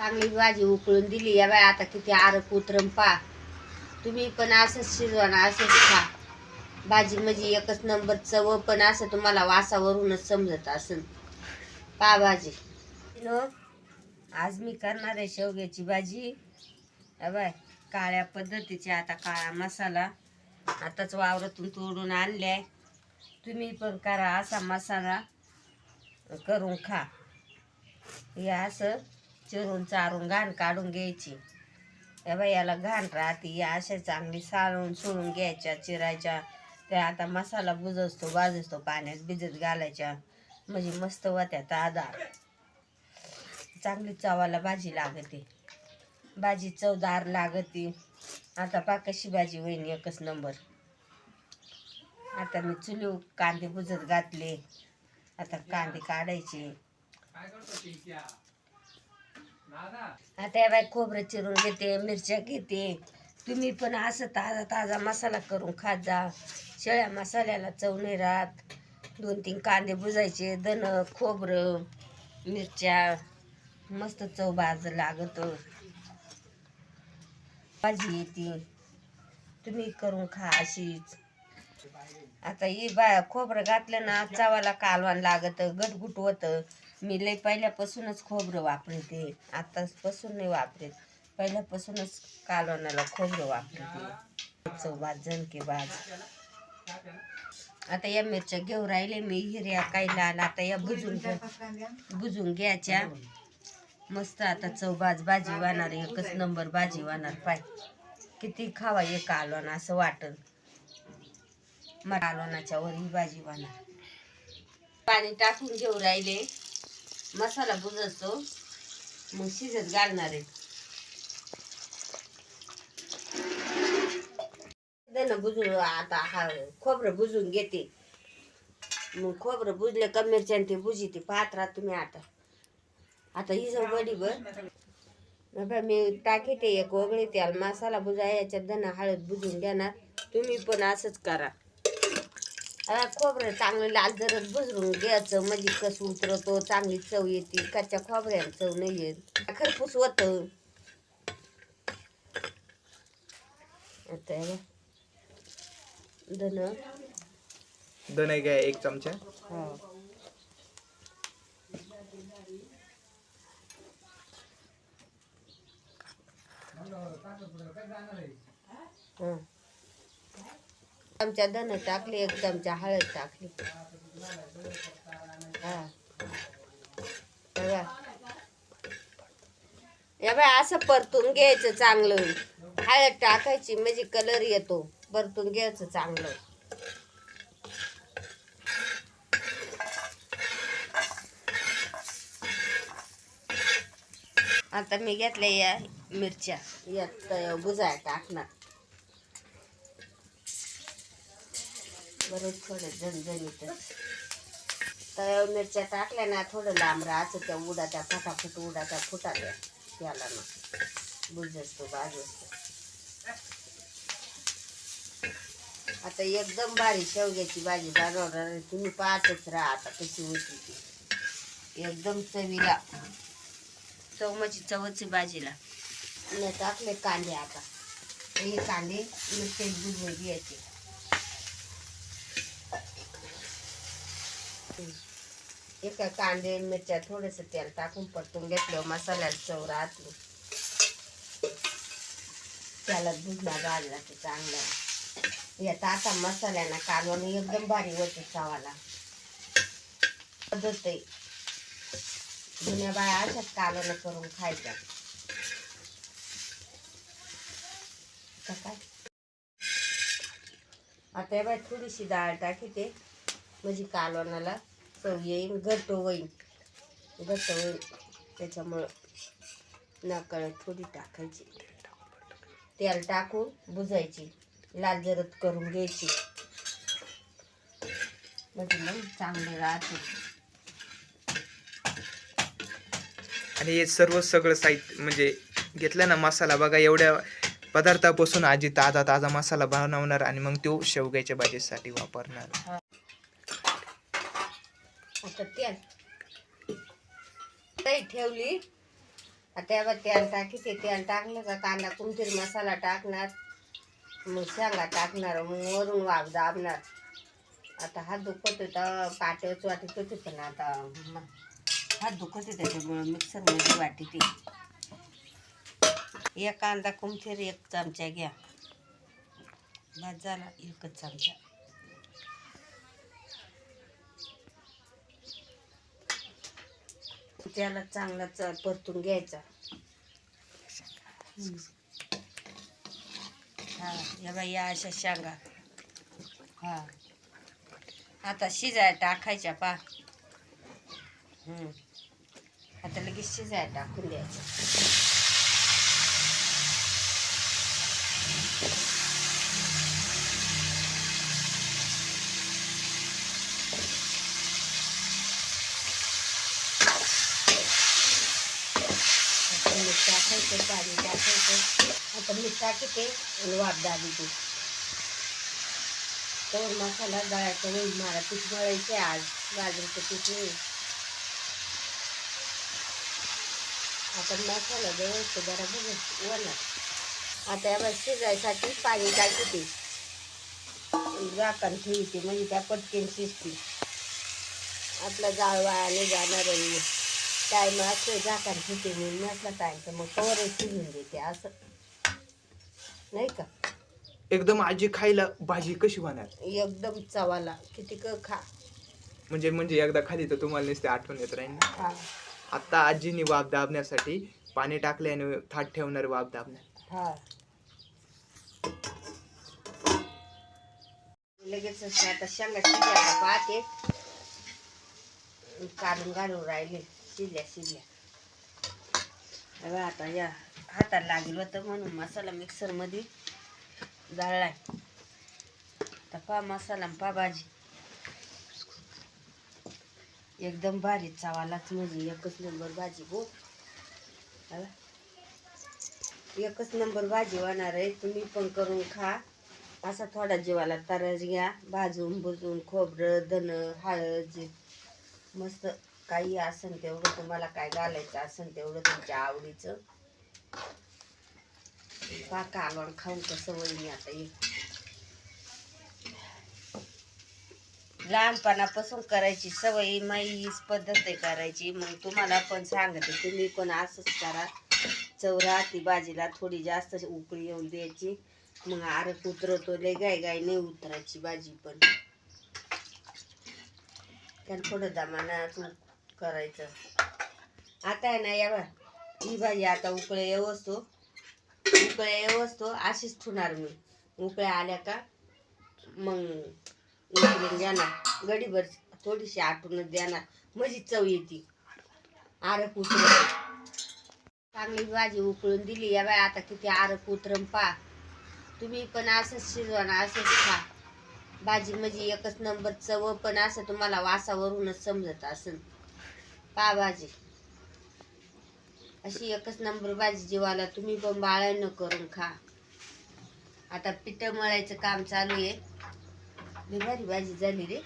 चांगली भाजी उकळून दिली. या बाय आता किती आरक उतरम पा. तुम्ही पण असंच शिजवा ना असंच खा. भाजी म्हणजे एकच नंबर चव पण असं तुम्हाला वासावरूनच समजत असेल पा भाजी. आज मी करणार आहे शेवग्याची भाजी. बाय काळ्या पद्धतीची आता काळा मसाला. आताच वावरातून तोडून आणलाय. तुम्ही पण करा असा मसाला. करून खा. हे असं चिरून चारून घाण काढून घ्यायची. या बाई याला घाण राहते या अशा चांगली साळून सोडून घ्यायच्या चिरायच्या. त्या आता मसाला बुजसतो बाजसतो पाण्यात भिजत घालायच्या. म्हणजे मस्त होत्या ताजा चांगली चवाला भाजी लागते. भाजी चवदार लागते. आता पा कशी भाजी होईन एकच नंबर. आता मी चुलीव कांदे बुजत घातले. आता कांदे काढायचे. आता या बाई खोबरं चिरून घेते मिरच्या घेते. तुम्ही पण असं ताजा ताजा मसाला करून खात जा. शेळ्या मसाल्याला चव नाही राहत. दोन तीन कांदे बुजायचे दण खोबरं मिरच्या. मस्त चव बाज लागत. भाजी येते. तुम्ही करून खा अशीच. आता ही बा खोबरं घातलं ना चावाला कालवान लागत गटगुट होतं मी लई पहिल्यापासूनच खोबरं वापरते. आतापासून नाही वापरत पहिल्यापासूनच कालवणाला खोबरं वापरते. चौबाज जनके बाज आता या मिरच्या घेऊन राहिले मी हिऱ्या काही लाल आता या भुजून बुजून भुजून घ्यायच्या. मस्त आता चौबाज भाजी वाहणार एकच नंबर भाजी वाहणार. पाय किती खावा एक कालवण असं वाटल मग कालवणाच्या वर ही भाजी वाहणार. पाणी टाकून घेऊ राहिले. मसाला बुजतो मग शिजत घालणार आहे. दे बुजून आता हा खोबरं बुजून घेते. मग खोबरं बुजले का मिरच्यान ते बुजी ते पाहत तुम्ही आता. आता ही जाऊ वडी मी टाकी ते एक वगळे त्याला मसाला बुजा याच्यात दना हळद बुजून घेणार. तुम्ही पण असंच करा. आता खोबरं चांगलं लाल जरत बुजरून घ्यायचं. म्हणजे कसं उतरतो चांगली चव येते. कच्च्या खोबऱ्याला चव नाही येत. खरपूस होत. आता हे धन. धने घ्या एक चमचा. हा. हं. चमचा धन टाकली एक चमचा हळद टाकली. हा. या बाय असं परतून घ्यायचं चांगलं. हळद टाकायची म्हणजे कलर येतो. परतून घ्यायचं चांगलं. आता मी घेतल्या या मिरच्या. यात बुजाय टाकणार. बरं थोडं झणझणीत. तव्यावर मिरच्या टाकल्या ना थोडं लांब राहायचं त्या उडाच्या फटाफट उडाच्या फुटाल्या. त्याला ना बुज असतो बाज असतो आता एकदम भारी शेवग्याची भाजी बनवणार. तुम्ही पाहतच राहा आता कशी होती ती. एकदम चवीला. चवमाची चवची भाजीला. टाकले कांदे आता. हे कांदे नुसते बुजवून घ्यायचे एका कांदे मिरच्या थोडंसं तेल टाकून परतून घेतलं मसाल्याला चव राहत. त्याला दुधना भाजला ते चांगलं. यात आता मसाल्यानं कालवण एकदम भारी होते चावाला पद्धत आहे. जुन्या बाया अशाच कालवण करून खायच्या. आता काय? आता बाय थोडीशी डाळ टाकी ते म्हणजे कालवणाला चव येईन घट्ट होईन घट्ट होईन त्याच्यामुळं नाकळत थोडी टाकायची. तेल टाकून बुजायची. लाल जरद करून घ्यायची. म्हणजे मग चांगले राहते. आणि हे सर्व सगळं साहित्य म्हणजे घेतलं ना मसाला बघा एवढ्या पदार्थापासून आजी ताजा ताजा मसाला बनवणार आणि मग तो शेवग्याच्या भाजीसाठी वापरणार. आता तेल ताई ठेवली. आता तेल टाकी तेल टाकलं का कांदा कुमतीर मसाला टाकणार. मग शेंगा टाकणार. मग वरून वाफ दाबणार. आता हात दुखत होता पाट्याच वाटत होते पण आता हात दुखत होते त्याच्यामुळं मिक्सरमध्ये वाटी ती एक कांदा कुमथीर एक चमचा घ्या. बस झाला. एकच चमचा. त्याला चांगला च परतून घ्यायचा. हा या बाई या अशा शांगा. हा. आता शिजाय टाकायच्या पा. आता लगेच शिजाय टाकून द्यायचं आता मीठ टाकायचं पाणी टाकायचं. आता मीठ टाकते आणि वाफ दाबी ती तर मसाला दळायचा नाही मला पीठ मळायचे आज. गाजरचं पीठ नाही. आपण मसाला दळायचं जरा बघ. आता या शिजायसाठी पाणी टाकते. झाकण ठेवते म्हणजे त्या पटकन शिजते. आपला जाळ वायाने जाणार आहे. टाईम असतो झाकण ठेवते मी. नसला टाईम तर मग कवर शिजून देते असं. नाही का? एकदम आजी खायला भाजी कशी होणार? एकदम चवाला. किती क खा. म्हणजे म्हणजे एकदा खाली तर तुम्हाला नुसते आठवण येत राहील ना? हा. आता आजीनी वाफ दाबण्यासाठी पाणी टाकले आणि थाट ठेवणार वाफ दाबण्यात. हा. लगेच असं आता शेंगा शिजल्या पाहते. काढून घालून राहिले. शिजल्या शिजल्या अगं आता या हाताला लागेल होतं म्हणून मसाला मिक्सरमध्ये जाळलाय. आता पा मसाला पा भाजी. एकदम भारी चावालाच म्हणजे एकच नंबर भाजी हो. गो एकच नंबर भाजी होणार आहे. तुम्ही पण करून खा. असा थोडा जीवाला तरच घ्या. भाजून भुजून खोबरं धन हळद जे मस्त काही असेल तेवढं तुम्हाला काय घालायचं असेल तेवढं तुमच्या आवडीचं. पा कालवण खाऊन कसं वहिनी आता येईल लहानपणापासून करायची सवय माईच पद्धत आहे करायची. मग तुम्हाला पण सांगते तुम्ही पण असंच करा. चौरा ती भाजीला थोडी जास्त उकळी येऊन द्यायची. मग आरक उतरवतो लय गाय गाय नाही उतरायची भाजी पण. त्याला थोडं दमानाच करायचं. आता आहे ना या बा ही भाजी आता उकळे येवसतो उकळे येवसतो अशीच ठेवणार मी. उकळ्या आल्या का मग उकळून देणार गडीभर थोडीशी आटूनच देणार. म्हणजे चव येते. आरक उतर चांगली भाजी उकळून दिली. या बाय आता किती आरक उतरम पा तुम्ही पण असंच शिजवा ना असंच खा. भाजी म्हणजे एकच नंबर चव पण असं तुम्हाला वासावरूनच समजत असेल. पा भाजी अशी एकच नंबर भाजी जीवाला तुम्ही पण बाळानं करून खा. आता पिठं मळायचं काम चालू आहे. भारी भाजी झाली रे.